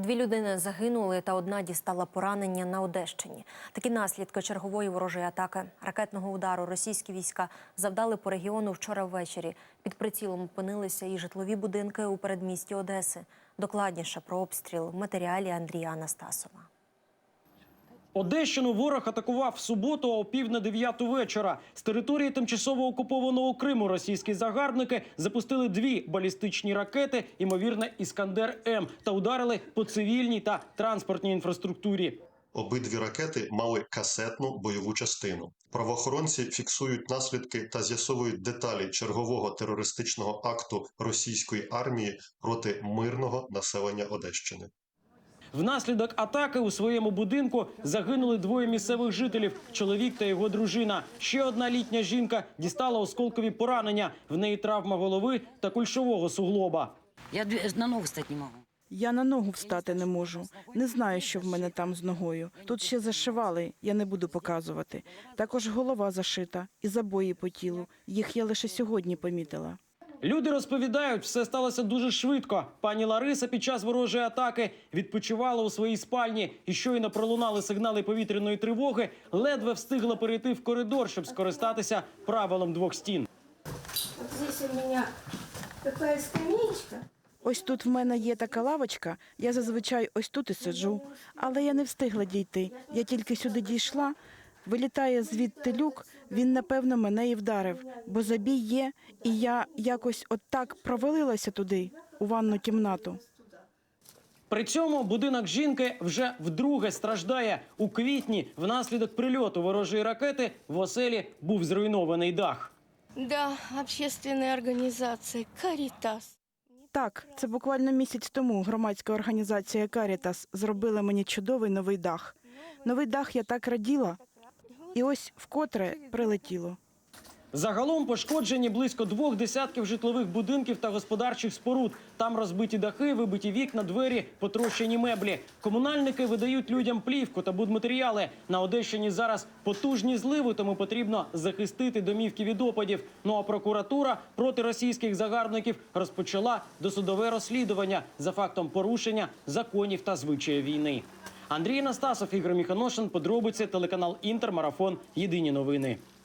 Дві людини загинули, та одна дістала поранення на Одещині. Такі наслідки чергової ворожої атаки ракетного удару російські війська завдали по регіону вчора ввечері. Під прицілом опинилися і житлові будинки у передмісті Одеси. Докладніше про обстріл в матеріалі Андрія Анастасова. Одещину ворог атакував в суботу о пів на дев'яту вечора. З території тимчасово окупованого Криму російські загарбники запустили дві балістичні ракети, ймовірно, Іскандер М, та ударили по цивільній та транспортній інфраструктурі. Обидві ракети мали касетну бойову частину. Правоохоронці фіксують наслідки та з'ясовують деталі чергового терористичного акту російської армії проти мирного населення Одещини. Внаслідок атаки у своєму будинку загинули двоє місцевих жителів: чоловік та його дружина. Ще одна літня жінка дістала осколкові поранення. В неї травма голови та кульшового суглоба. Я на ногу стати не можу. Я на ногу встати не можу. Не знаю, що в мене там з ногою. Тут ще зашивали, я не буду показувати. Також голова зашита і забої по тілу. Їх я лише сьогодні помітила. Люди розповідають, все сталося дуже швидко. Пані Лариса під час ворожої атаки відпочивала у своїй спальні і щойно пролунали сигнали повітряної тривоги, ледве встигла перейти в коридор, щоб скористатися правилом двох стін. Здесь у меня такая скамеечка. Ось тут в мене є така лавочка, я зазвичай ось тут і сиджу. Але я не встигла дійти. Я тільки сюди дійшла. Вилітає звідти люк, він, напевно, мене і вдарив, бо забій є, і я якось отак провалилася туди, у ванну кімнату. При цьому будинок жінки вже вдруге страждає у квітні. Внаслідок прильоту ворожої ракети в оселі був зруйнований дах. Да, общественная организация «Каритас». Так, це буквально місяць тому громадська організація Карітас зробила мені чудовий новий дах. Новий дах я так раділа, і ось вкотре прилетіло. Загалом пошкоджені близько двох десятків житлових будинків та господарчих споруд. Там розбиті дахи, вибиті вікна, двері, потрощені меблі. Комунальники видають людям плівку та будматеріали. На Одещині зараз потужні зливи, тому потрібно захистити домівки від опадів. Ну а прокуратура проти російських загарбників розпочала досудове розслідування за фактом порушення законів та звичаїв війни. Андрій Настасов, Ігор Міханошин, подробиці, телеканал Інтер, марафон. Єдині новини.